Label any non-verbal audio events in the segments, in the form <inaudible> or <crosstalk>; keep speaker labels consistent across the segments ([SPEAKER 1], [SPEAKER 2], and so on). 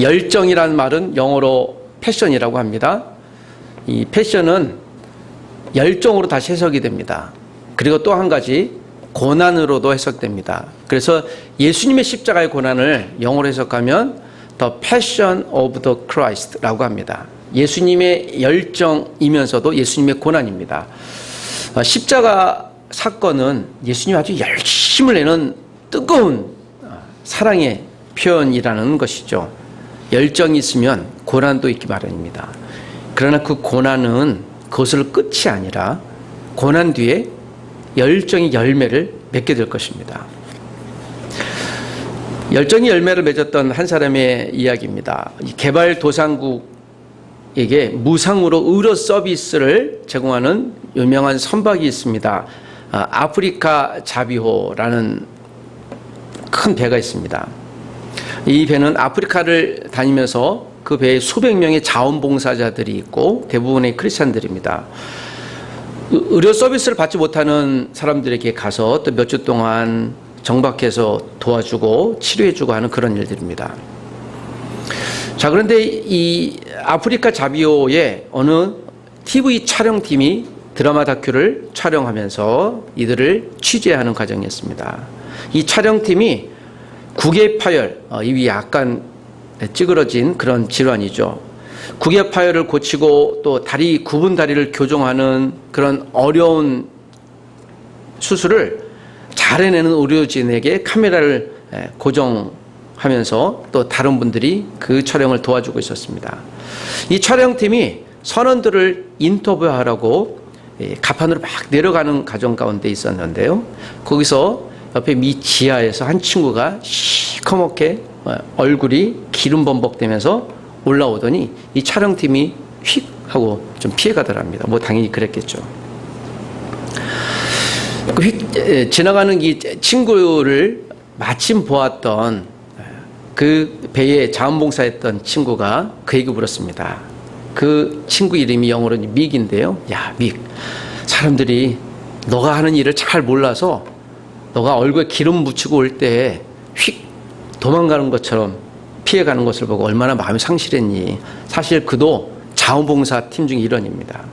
[SPEAKER 1] 열정이라는 말은 영어로 패션이라고 합니다. 이 패션은 열정으로 다시 해석이 됩니다. 그리고 또 한 가지 고난으로도 해석됩니다. 그래서 예수님의 십자가의 고난을 영어로 해석하면 The Passion of the Christ라고 합니다. 예수님의 열정이면서도 예수님의 고난입니다. 어, 십자가 사건은 예수님이 아주 열심을 내는 뜨거운 어, 사랑의 표현이라는 것이죠. 열정이 있으면 고난도 있기 마련입니다. 그러나 그 고난은 그것을 끝이 아니라 고난 뒤에 열정이 열매를 맺게 될 것입니다. 열정이 열매를 맺었던 한 사람의 이야기입니다. 개발도상국에게 무상으로 의료 서비스를 제공하는 유명한 선박이 있습니다. 아, 아프리카 자비호라는 큰 배가 있습니다. 이 배는 아프리카를 다니면서 그 배에 수백 명의 자원봉사자들이 있고 대부분의 크리스찬들입니다. 의료 서비스를 받지 못하는 사람들에게 가서 또 몇 주 동안 정박해서 도와주고 치료해주고 하는 그런 일들입니다. 자, 그런데 이 아프리카 자비오의 어느 TV 촬영팀이 드라마 다큐를 촬영하면서 이들을 취재하는 과정이었습니다. 이 촬영팀이 국외 파열, 어, 입이 약간 찌그러진 그런 질환이죠. 국외 파열을 고치고 또 다리 굽은 다리를 교정하는 그런 어려운 수술을 잘 해내는 의료진에게 카메라를 고정하면서 또 다른 분들이 그 촬영을 도와주고 있었습니다. 이 촬영팀이 선원들을 인터뷰하라고 가판으로 막 내려가는 과정 가운데 있었는데요. 거기서 옆에 미 지하에서 한 친구가 시커멓게 어, 얼굴이 기름 범벅되면서 올라오더니 이 촬영팀이 휙 하고 좀 피해가더랍니다. 뭐 당연히 그랬겠죠. 그 휙 지나가는 이 친구를 마침 보았던 그 배에 자원봉사했던 친구가 그에게 물었습니다. 그 친구 이름이 영어로 믹인데요. 야, 믹. 사람들이 너가 하는 일을 잘 몰라서 너가 얼굴에 기름 묻히고 올 때 휙 도망가는 것처럼 피해가는 것을 보고 얼마나 마음이 상실했니. 사실 그도 자원봉사 팀 중 일원입니다.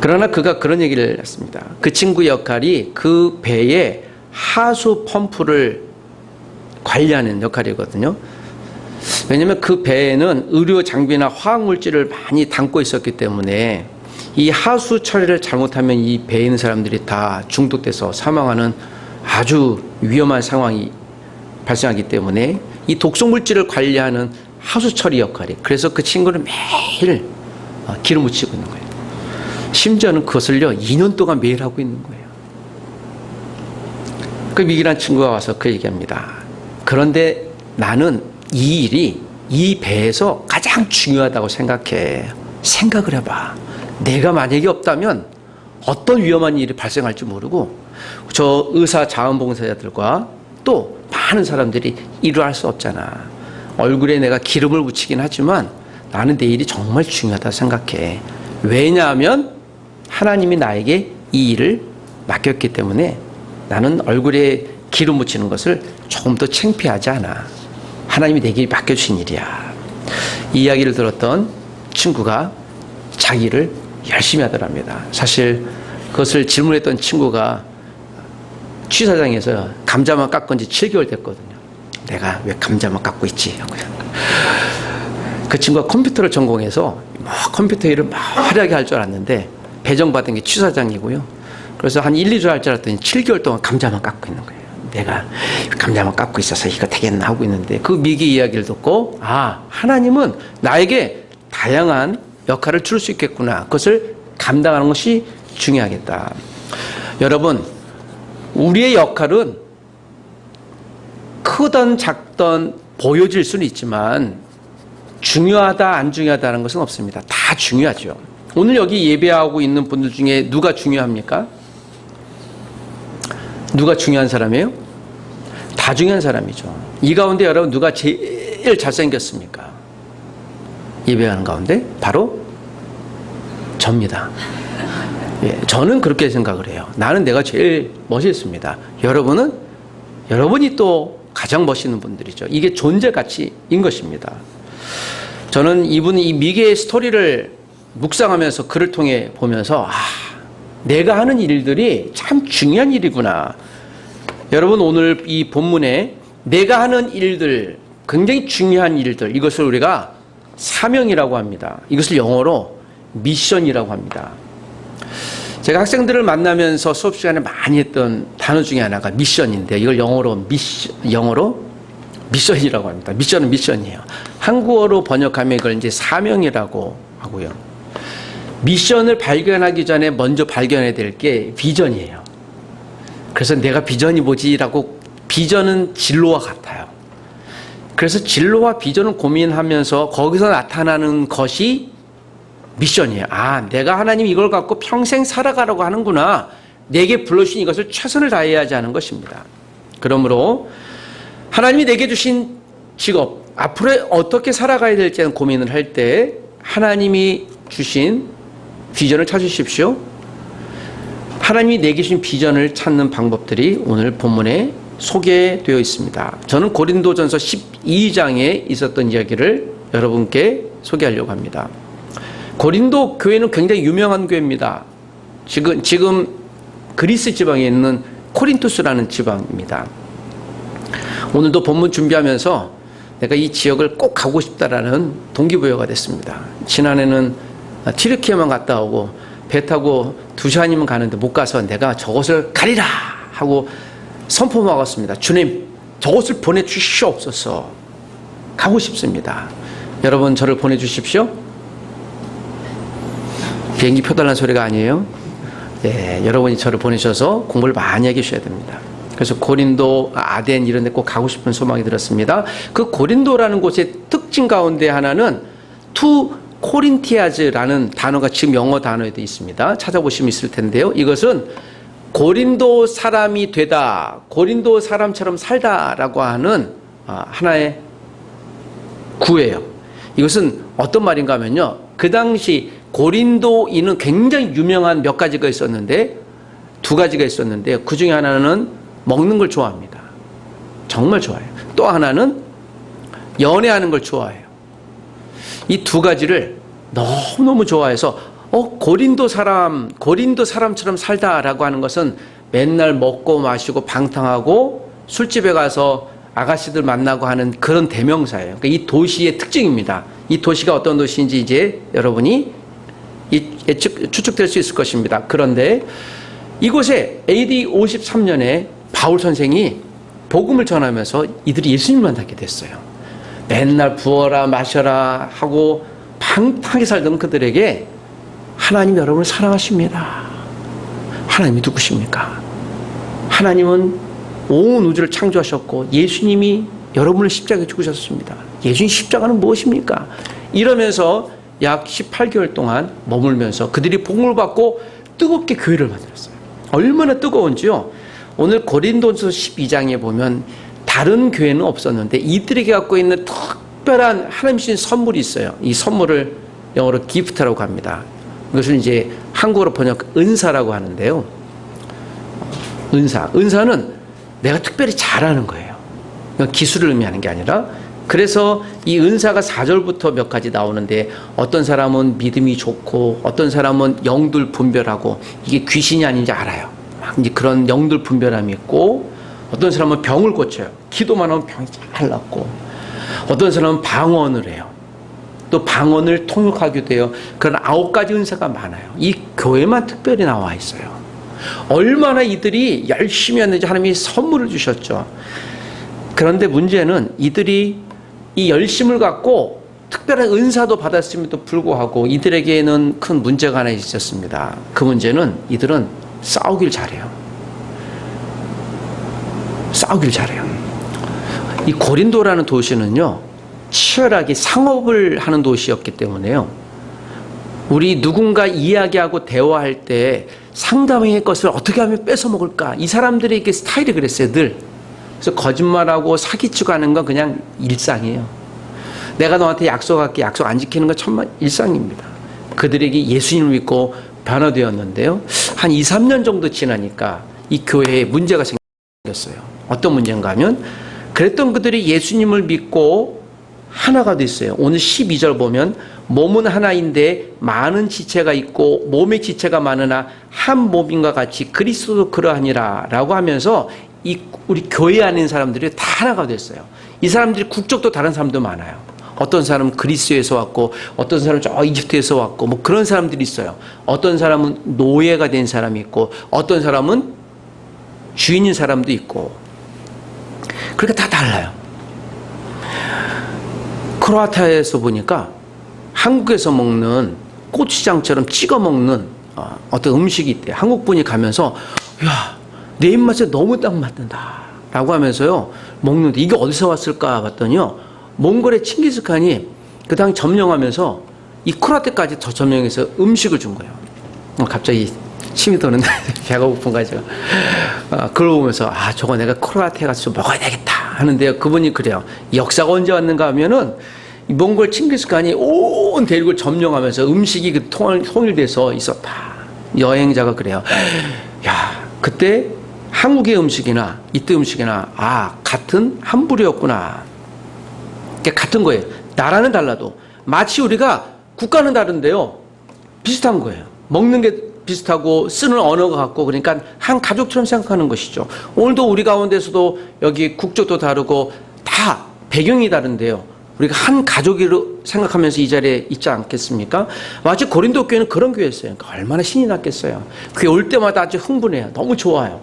[SPEAKER 1] 그러나 그가 그런 얘기를 했습니다. 그 친구 역할이 그 배에 하수 펌프를 관리하는 역할이거든요. 왜냐하면 그 배에는 의료 장비나 화학 물질을 많이 담고 있었기 때문에 이 하수 처리를 잘못하면 이 배에 있는 사람들이 다 중독돼서 사망하는 아주 위험한 상황이 발생하기 때문에 이 독성 물질을 관리하는 하수 처리 역할이 그래서 그 친구는 매일 어, 기름 묻히고 있는 거예요. 심지어는 그것을요 2년 동안 매일 하고 있는 거예요. 그 미기란 친구가 와서 그 얘기합니다. 그런데 나는 이 일이 이 배에서 가장 중요하다고 생각해. 생각을 해봐. 내가 만약에 없다면 어떤 위험한 일이 발생할지 모르고 저 의사 자원봉사자들과 또 많은 사람들이 일을 할 수 없잖아. 얼굴에 내가 기름을 묻히긴 하지만 나는 내 일이 정말 중요하다 생각해. 왜냐하면 하나님이 나에게 이 일을 맡겼기 때문에 나는 얼굴에 기름 묻히는 것을 조금 더 창피하지 않아. 하나님이 내게 맡겨주신 일이야. 이 이야기를 들었던 친구가 자기를 열심히 하더랍니다. 사실 그것을 질문했던 친구가 취사장에서 감자만 깎은 지 7개월 됐거든요. 내가 왜 감자만 깎고 있지? 하고요. 그 친구가 컴퓨터를 전공해서 뭐 컴퓨터 일을 막 화려하게 할 줄 알았는데 배정받은 게 취사장이고요. 그래서 한 1, 2주 할 줄 알았더니 7개월 동안 감자만 깎고 있는 거예요. 내가 감자만 깎고 있어서 이거 되겠나 하고 있는데 그 미기 이야기를 듣고 아 하나님은 나에게 다양한 역할을 줄 수 있겠구나. 그것을 감당하는 것이 중요하겠다. 여러분, 우리의 역할은 크던 작던 보여질 수는 있지만 중요하다 안 중요하다는 것은 없습니다. 다 중요하죠. 오늘 여기 예배하고 있는 분들 중에 누가 중요합니까? 누가 중요한 사람이에요? 다 중요한 사람이죠. 이 가운데 여러분 누가 제일 잘생겼습니까? 예배하는 가운데 바로 접니다. 예, 저는 그렇게 생각을 해요. 나는 내가 제일 멋있습니다. 여러분은 여러분이 또 가장 멋있는 분들이죠. 이게 존재 가치인 것입니다. 저는 이분이 이 미개의 스토리를 묵상하면서 글을 통해 보면서 아, 내가 하는 일들이 참 중요한 일이구나. 여러분 오늘 이 본문에 내가 하는 일들 굉장히 중요한 일들 이것을 우리가 사명이라고 합니다. 이것을 영어로 미션이라고 합니다. 제가 학생들을 만나면서 수업 시간에 많이 했던 단어 중에 하나가 미션인데 이걸 영어로 미션 영어로 미션이라고 합니다. 미션은 미션이에요. 한국어로 번역하면 이걸 이제 사명이라고 하고요. 미션을 발견하기 전에 먼저 발견해야 될 게 비전이에요. 그래서 내가 비전이 뭐지라고 비전은 진로와 같아요. 그래서 진로와 비전을 고민하면서 거기서 나타나는 것이 미션이에요. 아, 내가 하나님 이걸 갖고 평생 살아가라고 하는구나. 내게 불러주신 이것을 최선을 다해야지 하는 것입니다. 그러므로 하나님이 내게 주신 직업, 앞으로 어떻게 살아가야 될지는 고민을 할 때 하나님이 주신 비전을 찾으십시오. 하나님이 내게 주신 비전을 찾는 방법들이 오늘 본문에 소개되어 있습니다. 저는 고린도전서 12장에 있었던 이야기를 여러분께 소개하려고 합니다. 고린도 교회는 굉장히 유명한 교회입니다. 지금 지금 그리스 지방에 있는 코린토스라는 지방입니다. 오늘도 본문 준비하면서 내가 이 지역을 꼭 가고 싶다라는 동기부여가 됐습니다. 지난해는 티르키에만 갔다 오고 배 타고 두 시간이면 가는데 못 가서 내가 저것을 가리라 하고 선포 먹었습니다. 주님, 저것을 보내주시옵소서. 가고 싶습니다. 여러분 저를 보내주십시오. 비행기 표 달라는 소리가 아니에요. 예, 여러분이 저를 보내셔서 공부를 많이 하게 하셔야 됩니다. 그래서 고린도, 아덴 이런 데 꼭 가고 싶은 소망이 들었습니다. 그 고린도라는 곳의 특징 가운데 하나는 투 코린티아즈라는 단어가 지금 영어 단어에도 있습니다. 찾아보시면 있을 텐데요. 이것은 고린도 사람이 되다, 고린도 사람처럼 살다라고 하는 아, 하나의 구예요. 이것은 어떤 말인가 하면요. 그 당시 고린도인은 굉장히 유명한 몇 가지가 있었는데 두 가지가 있었는데 그 중에 하나는 먹는 걸 좋아합니다. 정말 좋아해요. 또 하나는 연애하는 걸 좋아해요. 이 두 가지를 너무너무 좋아해서 어 고린도 사람 고린도 사람처럼 살다라고 하는 것은 맨날 먹고 마시고 방탕하고 술집에 가서 아가씨들 만나고 하는 그런 대명사예요. 그러니까 이 도시의 특징입니다. 이 도시가 어떤 도시인지 이제 여러분이 예측, 추측될 수 있을 것입니다. 그런데 이곳에 AD 53년에 바울 선생이 복음을 전하면서 이들이 예수님을 만나게 됐어요. 맨날 부어라 마셔라 하고 방탕하게 살던 그들에게 하나님 여러분을 사랑하십니다. 하나님이 누구십니까? 하나님은 온 우주를 창조하셨고 예수님이 여러분을 십자가에 죽으셨습니다. 예수님 십자가는 무엇입니까? 이러면서 약 18개월 동안 머물면서 그들이 복음을 받고 뜨겁게 교회를 만들었어요. 얼마나 뜨거운지요. 오늘 고린도서 12장에 보면 다른 교회는 없었는데 이들에게 갖고 있는 특별한 하나님 주신 선물이 있어요. 이 선물을 영어로 기프트라고 합니다. 이것을 이제 한국어로 번역 은사라고 하는데요. 은사. 은사는 내가 특별히 잘하는 거예요. 기술을 의미하는 게 아니라 그래서 이 은사가 4절부터 몇 가지 나오는데 어떤 사람은 믿음이 좋고 어떤 사람은 영들 분별하고 이게 귀신이 아닌지 알아요. 막 이제 그런 영들 분별함이 있고 어떤 사람은 병을 고쳐요. 기도만 하면 병이 잘 낫고 어떤 사람은 방언을 해요. 또 방언을 통역하기도 해요. 그런 아홉 가지 은사가 많아요. 이 교회만 특별히 나와 있어요. 얼마나 이들이 열심히 했는지 하나님이 선물을 주셨죠. 그런데 문제는 이들이 이 열심을 갖고 특별한 은사도 받았음에도 불구하고 이들에게는 큰 문제가 하나 있었습니다. 그 문제는 이들은 싸우길 잘해요. 싸우길 잘해요. 이 고린도라는 도시는요, 치열하게 상업을 하는 도시였기 때문에요. 우리 누군가 이야기하고 대화할 때 상대방의 것을 어떻게 하면 뺏어 먹을까? 이 사람들의 게 스타일이 그랬어요, 늘. 그래서 거짓말하고 사기치고 하는 건 그냥 일상이에요. 내가 너한테 약속할게 약속 안 지키는 건 천만 일상입니다. 그들에게 예수님을 믿고 변화되었는데요. 한 2, 3년 정도 지나니까 이 교회에 문제가 생겼어요. 어떤 문제인가 하면 그랬던 그들이 예수님을 믿고 하나가 됐어요. 오늘 12절 보면 몸은 하나인데 많은 지체가 있고 몸의 지체가 많으나 한 몸인과 같이 그리스도도 그러하니라 라고 하면서 이 우리 교회 안에 있는 사람들이 다 하나가 됐어요. 이 사람들이 국적도 다른 사람도 많아요. 어떤 사람은 그리스에서 왔고 어떤 사람은 저 이집트에서 왔고 뭐 그런 사람들이 있어요. 어떤 사람은 노예가 된 사람이 있고 어떤 사람은 주인인 사람도 있고 그러니까 다 달라요. 크로아티아에서 보니까 한국에서 먹는 고추장처럼 찍어 먹는 어, 어떤 음식이 있대. 한국 분이 가면서 야, 내 입맛에 너무 딱 맞는다. 라고 하면서요, 먹는데 이게 어디서 왔을까 봤더니요, 몽골의 칭기스칸이 그 당시 점령하면서 이 크로아티아까지 더 점령해서 음식을 준 거예요. 어, 갑자기 침이 도는데 <laughs> 배가 고픈가 제가 어, 그걸 보면서 아 저거 내가 크로아티아 가서 좀 먹어야 되겠다 하는데요 그분이 그래요 역사가 언제 왔는가 하면은 이 몽골 칭기스칸이 온 대륙을 점령하면서 음식이 그 통일, 통일돼서 있었다 여행자가 그래요 야 그때 한국의 음식이나 이때 음식이나 아 같은 한 부류였구나 그게 같은 거예요 나라는 달라도 마치 우리가 국가는 다른데요 비슷한 거예요. 먹는 게 비슷하고 쓰는 언어가 같고 그러니까 한 가족처럼 생각하는 것이죠. 오늘도 우리 가운데서도 여기 국적도 다르고 다 배경이 다른데요. 우리가 한 가족으로 생각하면서 이 자리에 있지 않겠습니까? 마치 고린도 교회는 그런 교회였어요. 그러니까 얼마나 신이 났겠어요. 교회 올 때마다 아주 흥분해요. 너무 좋아요.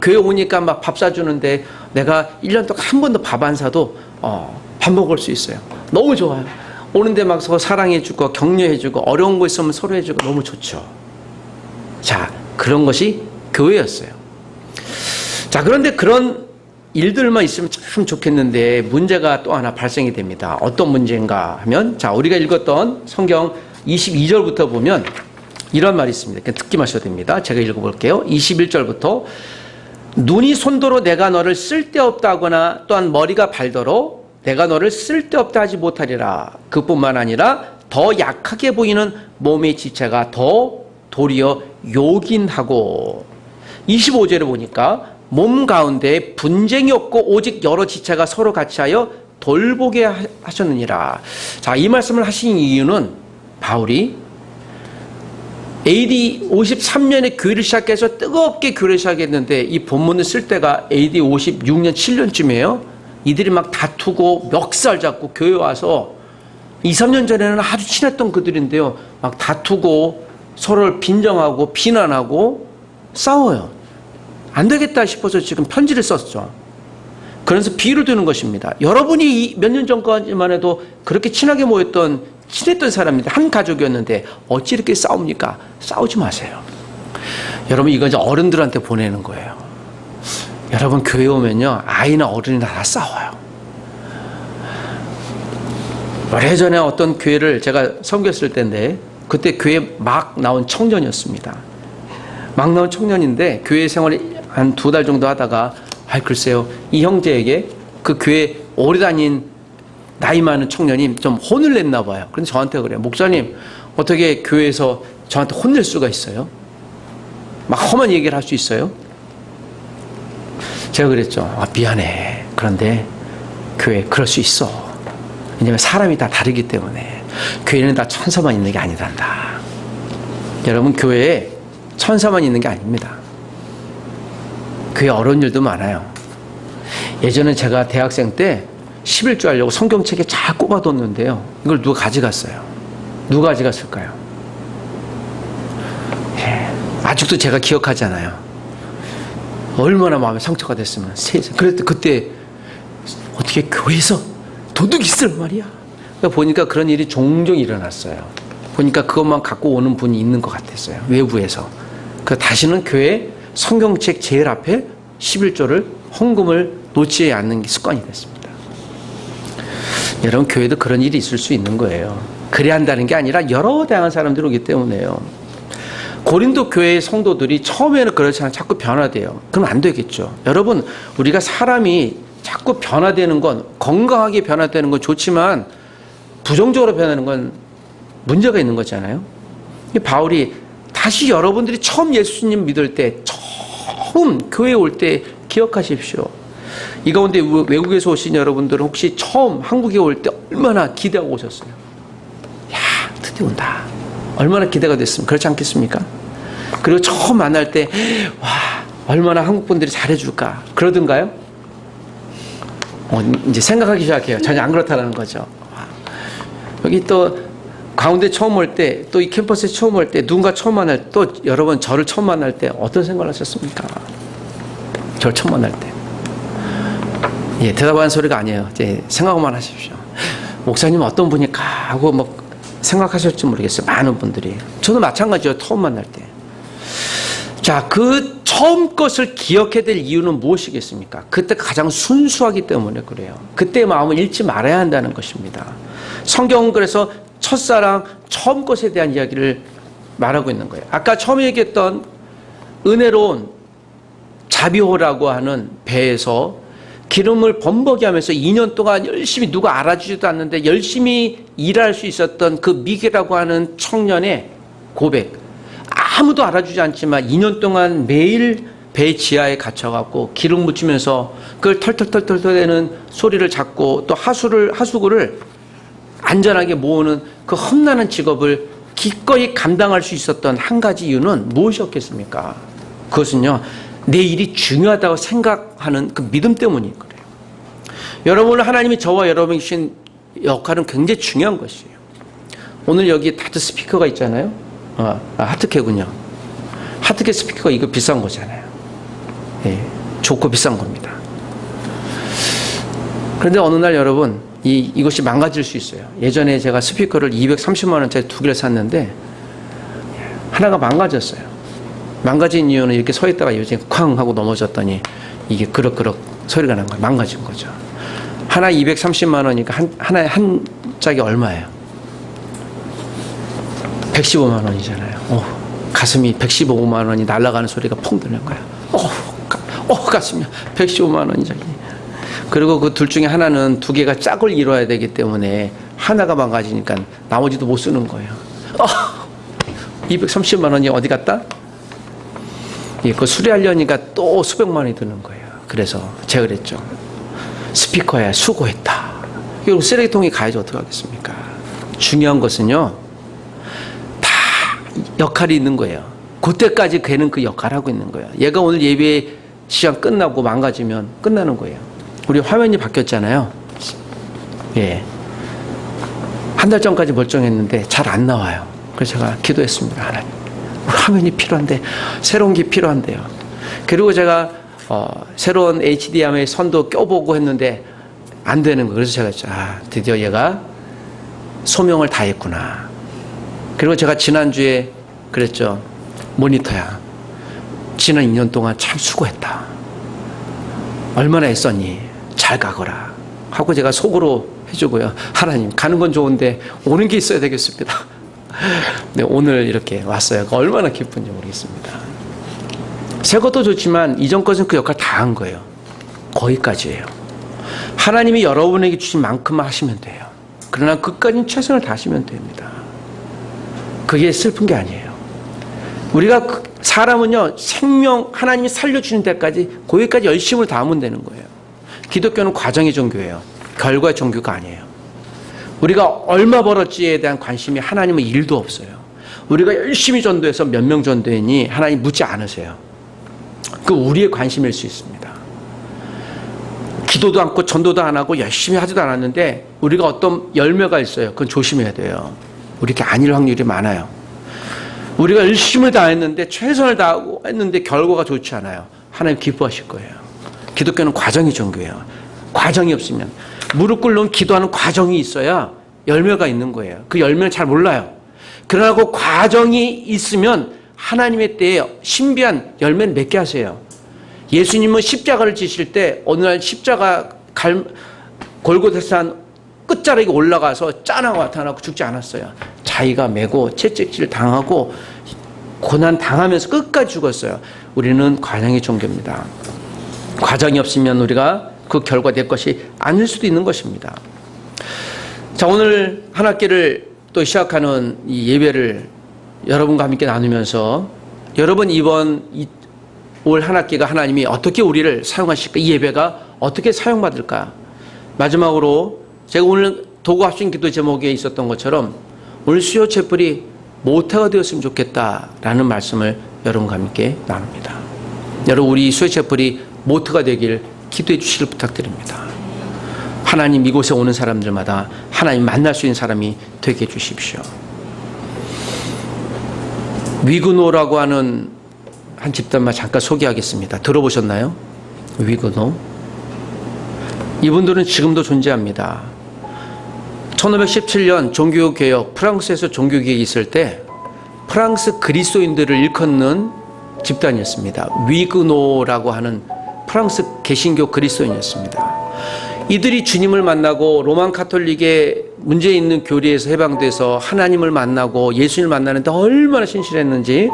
[SPEAKER 1] 교회 오니까 막 밥 사주는데 내가 1년 동안 한 번도 밥 안 사도 어, 밥 먹을 수 있어요. 너무 좋아요. 오는데 막 서로 사랑해주고 격려해주고 어려운 거 있으면 서로 해주고 너무 좋죠. 자, 그런 것이 교회였어요. 자, 그런데 그런 일들만 있으면 참 좋겠는데 문제가 또 하나 발생이 됩니다. 어떤 문제인가 하면 자, 우리가 읽었던 성경 22절부터 보면 이런 말이 있습니다. 그냥 듣기만 하셔도 됩니다. 제가 읽어볼게요. 21절부터 눈이 손도로 내가 너를 쓸데없다거나 또한 머리가 발더러 내가 너를 쓸데없다 하지 못하리라. 그뿐만 아니라 더 약하게 보이는 몸의 지체가 더 도리어 요긴하고 25절에 보니까 몸 가운데 분쟁이 없고 오직 여러 지체가 서로 같이 하여 돌보게 하- 하셨느니라. 자, 이 말씀을 하신 이유는 바울이 AD 53년에 교회를 시작해서 뜨겁게 교회를 시작했는데 이 본문을 쓸 때가 AD 56년 7년쯤이에요. 이들이 막 다투고 멱살 잡고 교회 와서 2, 3년 전에는 아주 친했던 그들인데요. 막 다투고 서로를 빈정하고 비난하고 싸워요. 안 되겠다 싶어서 지금 편지를 썼죠. 그래서 비유를 드는 것입니다. 여러분이 몇 년 전까지만 해도 그렇게 친하게 모였던 친했던 사람인데 한 가족이었는데 어찌 이렇게 싸웁니까? 싸우지 마세요. 여러분 이건 이제 어른들한테 보내는 거예요. 여러분 교회 오면요 아이나 어른이나 다 싸워요. 오래전에 어떤 교회를 제가 섬겼을 때인데 그때 교회 막 나온 청년이었습니다. 막 나온 청년인데 교회 생활을 한 두 달 정도 하다가 아 글쎄요 이 형제에게 그 교회 오래 다닌 나이 많은 청년이 좀 혼을 냈나 봐요. 그런데 저한테 그래요. 목사님 어떻게 교회에서 저한테 혼낼 수가 있어요? 막 험한 얘기를 할 수 있어요? 제가 그랬죠. 아, 미안해. 그런데 교회 그럴 수 있어. 왜냐면 사람이 다 다르기 때문에 교회는 다 천사만 있는 게 아니란다. 여러분 교회에 천사만 있는 게 아닙니다. 교회 어려운 일도 많아요. 예전에 제가 대학생 때 11조 하려고 성경책에 잘 꼽아뒀는데요. 이걸 누가 가져갔어요. 누가 가져갔을까요? 예, 아직도 제가 기억하잖아요. 얼마나 마음에 상처가 됐으면 세상. 그랬더니 그때 어떻게 교회에서 도둑이 있을 말이야. 그러니까 보니까 그런 일이 종종 일어났어요. 보니까 그것만 갖고 오는 분이 있는 것 같았어요. 외부에서. 그 다시는 교회 성경책 제일 앞에 11조를 헌금을 놓지 않는 게 습관이 됐습니다. 여러분 교회도 그런 일이 있을 수 있는 거예요. 그래야 한다는 게 아니라 여러 다양한 사람들이 오기 때문에요. 고린도 교회의 성도들이 처음에는 그렇지 않아 자꾸 변화돼요. 그럼 안 되겠죠. 여러분 우리가 사람이 자꾸 변화되는 건 건강하게 변화되는 건 좋지만 부정적으로 변하는 건 문제가 있는 거잖아요. 이 바울이 다시 여러분들이 처음 예수님 믿을 때 처음 교회 올 때 기억하십시오. 이 가운데 외국에서 오신 여러분들은 혹시 처음 한국에 올 때 얼마나 기대하고 오셨어요? 야, 드디어 온다. 얼마나 기대가 됐으면 그렇지 않겠습니까? 그리고 처음 만날 때, 와, 얼마나 한국 분들이 잘해줄까. 그러던가요? 어, 이제 생각하기 시작해요. 전혀 안 그렇다는 거죠. 와. 여기 또 가운데 처음 올 때, 또 이 캠퍼스에 처음 올 때, 누군가 처음 만날 때, 또 여러분 저를 처음 만날 때 어떤 생각을 하셨습니까? 저를 처음 만날 때. 예, 대답하는 소리가 아니에요. 이제 생각만 하십시오. 목사님 어떤 분일까 하고 뭐 생각하실지 모르겠어요. 많은 분들이. 저도 마찬가지예요. 처음 만날 때. 자, 그 처음 것을 기억해야 될 이유는 무엇이겠습니까? 그때 가장 순수하기 때문에 그래요. 그때의 마음을 잃지 말아야 한다는 것입니다. 성경은 그래서 첫사랑, 처음 것에 대한 이야기를 말하고 있는 거예요. 아까 처음에 얘기했던 은혜로운 자비호라고 하는 배에서 기름을 범벅이 하면서 2년 동안 열심히 누가 알아주지도 않는데 열심히 일할 수 있었던 그 미개라고 하는 청년의 고백. 아무도 알아주지 않지만 2년 동안 매일 배 지하에 갇혀갖고 기름 묻히면서 그걸 털털털털 대는 소리를 잡고 또 하수를, 하수구를 안전하게 모으는 그 험난한 직업을 기꺼이 감당할 수 있었던 한 가지 이유는 무엇이었겠습니까? 그것은요, 내 일이 중요하다고 생각하는 그 믿음 때문인 거예요. 여러분, 하나님이 저와 여러분이 주신 역할은 굉장히 중요한 것이에요. 오늘 여기 다트 스피커가 있잖아요. 아, 아, 하트케군요. 하트케 스피커가 이거 비싼 거잖아요. 예, 좋고 비싼 겁니다. 그런데 어느 날 여러분, 이, 이것이 망가질 수 있어요. 예전에 제가 스피커를 230만원짜리 두 개를 샀는데, 하나가 망가졌어요. 망가진 이유는 이렇게 서 있다가 요즘 쾅 하고 넘어졌더니 이게 그럭그럭 소리가 난 거예요. 망가진 거죠. 하나 230만 원이니까 한, 하나에 한 짝이 얼마예요? 115만 원이잖아요. 어, 가슴이 115만 원이 날아가는 소리가 펑 드는 거예요. 어, 가, 어 가슴이 115만 원이잖아요. 그리고 그 둘 중에 하나는 두 개가 짝을 이뤄야 되기 때문에 하나가 망가지니까 나머지도 못 쓰는 거예요. 어, 230만 원이 어디 갔다? 예, 그 수리하려니까 또 수백만 원이 드는 거예요. 그래서 제가 그랬죠. 스피커야 수고했다. 결국 쓰레기통에 가야지 어떡하겠습니까? 중요한 것은요, 다 역할이 있는 거예요. 그때까지 걔는 그 역할을 하고 있는 거예요. 얘가 오늘 예배 시간 끝나고 망가지면 끝나는 거예요. 우리 화면이 바뀌었잖아요. 예. 한 달 전까지 멀쩡했는데 잘 안 나와요. 그래서 제가 기도했습니다. 하나님. 화면이 필요한데, 새로운 게 필요한데요. 그리고 제가 어, 새로운 HDMI 선도 껴보고 했는데 안 되는 거예요. 그래서 제가. 아, 드디어 얘가 소명을 다 했구나. 그리고 제가 지난주에 그랬죠. 모니터야. 지난 2년 동안 참 수고했다. 얼마나 애썼니? 잘 가거라. 하고 제가 속으로 해주고요. 하나님, 가는 건 좋은데 오는 게 있어야 되겠습니다. <laughs> 네, 오늘 이렇게 왔어요. 얼마나 기쁜지 모르겠습니다. 새 것도 좋지만 이전 것은 그 역할 다 한 거예요. 거기까지예요. 하나님이 여러분에게 주신 만큼만 하시면 돼요. 그러나 끝까지 최선을 다하시면 됩니다. 그게 슬픈 게 아니에요. 우리가 그 사람은요 생명 하나님이 살려주는 데까지 거기까지 열심을 다하면 되는 거예요. 기독교는 과정의 종교예요. 결과의 종교가 아니에요. 우리가 얼마 벌었지에 대한 관심이 하나님은 일도 없어요. 우리가 열심히 전도해서 몇 명 전도했니 하나님 묻지 않으세요. 그 우리의 관심일 수 있습니다. 기도도 않고 전도도 안 하고 열심히 하지도 않았는데 우리가 어떤 열매가 있어요. 그건 조심해야 돼요. 우리 게 아닐 확률이 많아요. 우리가 열심히 다 했는데 최선을 다하고 했는데 결과가 좋지 않아요. 하나님 기뻐하실 거예요. 기독교는 과정이 종교예요. 과정이 없으면 무릎 꿇는 기도하는 과정이 있어야 열매가 있는 거예요. 그 열매를 잘 몰라요. 그러나 그 과정이 있으면 하나님의 때에 신비한 열매를 맺게 하세요. 예수님은 십자가를 지실 때 어느 날 십자가 갈 골고다산 끝자락에 올라가서 짠하고 나타나고 죽지 않았어요. 자기가 메고 채찍질 당하고 고난 당하면서 끝까지 죽었어요. 우리는 과정의 종교입니다. 과정이 없으면 우리가 그 결과 될 것이 아닐 수도 있는 것입니다. 자, 오늘 한 학기를 또 시작하는 이 예배를 여러분과 함께 나누면서 여러분 이번 올 한 학기가 하나님이 어떻게 우리를 사용하실까 이 예배가 어떻게 사용받을까? 마지막으로 제가 오늘 도구 합심 기도 제목에 있었던 것처럼 오늘 수요 채플이 모태가 되었으면 좋겠다라는 말씀을 여러분과 함께 나눕니다. 여러분 우리 수요 채플이 모태가 되길 기도해 주시길 부탁드립니다. 하나님 이곳에 오는 사람들마다 하나님 만날 수 있는 사람이 되게 해 주십시오. 위그노라고 하는 한 집단만 잠깐 소개하겠습니다. 들어보셨나요? 위그노. 이분들은 지금도 존재합니다. 1517년 종교개혁, 프랑스에서 종교개혁이 있을 때 프랑스 그리스도인들을 일컫는 집단이었습니다. 위그노라고 하는 프랑스 개신교 그리스도인이었습니다. 이들이 주님을 만나고 로만 카톨릭의 문제 있는 교리에서 해방돼서 하나님을 만나고 예수님을 만나는데 얼마나 신실했는지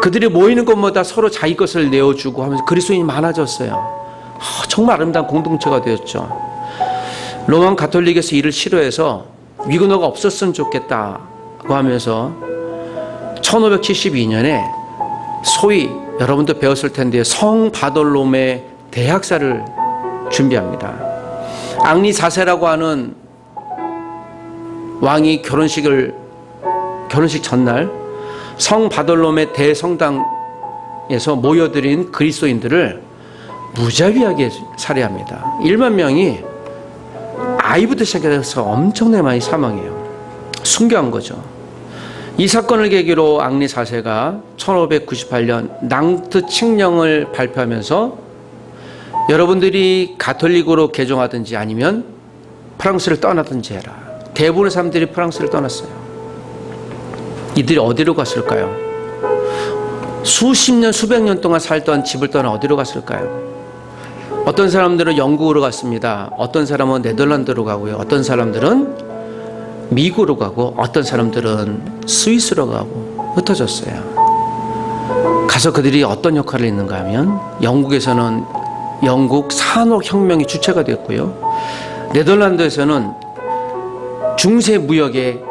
[SPEAKER 1] 그들이 모이는 것마다 서로 자기 것을 내어주고 하면서 그리스도인이 많아졌어요. 아, 정말 아름다운 공동체가 되었죠. 로만 가톨릭에서 이를 싫어해서 위그너가 없었으면 좋겠다고 하면서 1572년에 소위 여러분도 배웠을 텐데 성 바돌롬의 대학사를 준비합니다. 앙리 사세라고 하는 왕이 결혼식을 결혼식 전날 성 바돌롬의 대성당에서 모여들인 그리스도인들을 무자비하게 살해합니다. 1만 명이 아이부터 시작해서 엄청나게 많이 사망해요. 순교한 거죠. 이 사건을 계기로 앙리 4세가 1598년 낭트 칙령을 발표하면서 여러분들이 가톨릭으로 개종하든지 아니면 프랑스를 떠나든지 해라. 대부분의 사람들이 프랑스를 떠났어요. 이들이 어디로 갔을까요? 수십 년, 수백 년 동안 살던 집을 떠나 어디로 갔을까요? 어떤 사람들은 영국으로 갔습니다. 어떤 사람은 네덜란드로 가고요. 어떤 사람들은 미국으로 가고 어떤 사람들은 스위스로 가고 흩어졌어요. 가서 그들이 어떤 역할을 했는가 하면 영국에서는 영국 산업혁명의 주체가 됐고요. 네덜란드에서는 중세 무역의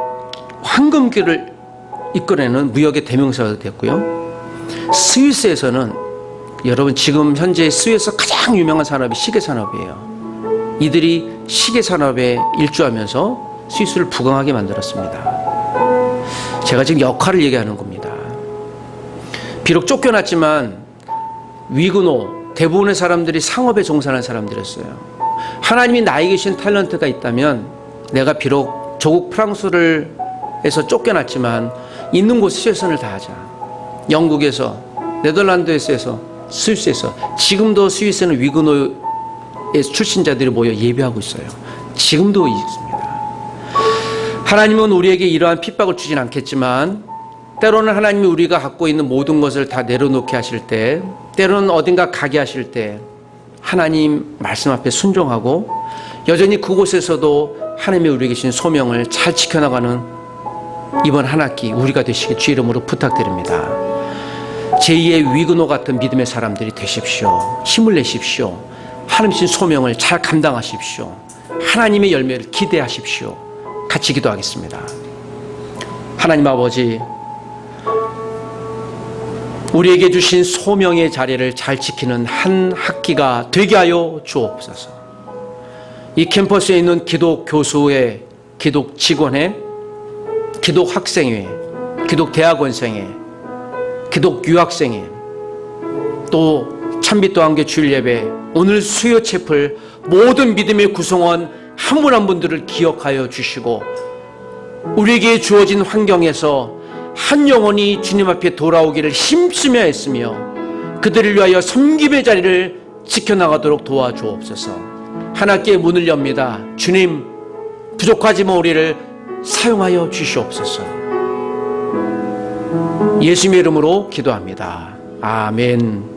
[SPEAKER 1] 황금기를 이끌어내는 무역의 대명사가 됐고요. 스위스에서는 여러분 지금 현재 스위스에서 가장 유명한 산업이 시계 산업이에요. 이들이 시계 산업에 일주하면서 스위스를 부강하게 만들었습니다. 제가 지금 역할을 얘기하는 겁니다. 비록 쫓겨났지만 위그노 대부분의 사람들이 상업에 종사하는 사람들이었어요. 하나님이 나에게 주신 탤런트가 있다면 내가 비록 조국 프랑스를 에서 쫓겨났지만 있는 곳에 최선을 다하자. 영국에서 네덜란드에서 스위스에서 지금도 스위스는 위그노의 출신자들이 모여 예배하고 있어요. 지금도 있습니다. 하나님은 우리에게 이러한 핍박을 주진 않겠지만 때로는 하나님이 우리가 갖고 있는 모든 것을 다 내려놓게 하실 때 때로는 어딘가 가게 하실 때 하나님 말씀 앞에 순종하고 여전히 그곳에서도 하나님이 우리에게 주신 소명을 잘 지켜나가는 이번 한 학기 우리가 되시길 주 이름으로 부탁드립니다. 제2의 위그노 같은 믿음의 사람들이 되십시오. 힘을 내십시오. 하나님 신 소명을 잘 감당하십시오. 하나님의 열매를 기대하십시오. 같이 기도하겠습니다. 하나님 아버지, 우리에게 주신 소명의 자리를 잘 지키는 한 학기가 되게 하여 주옵소서. 이 캠퍼스에 있는 기독 교수회, 기독 직원회, 기독 학생회, 기독 대학원생회, 기독 유학생회, 또 참빛도 한개 주일 예배, 오늘 수요 채플 모든 믿음의 구성원 한분한 분들을 기억하여 주시고 우리에게 주어진 환경에서 한 영혼이 주님 앞에 돌아오기를 힘쓰며 했으며 그들을 위하여 섬김의 자리를 지켜나가도록 도와주옵소서. 하나님께 문을 엽니다. 주님 부족하지만 우리를 사용하여 주시옵소서. 예수님의 이름으로 기도합니다. 아멘.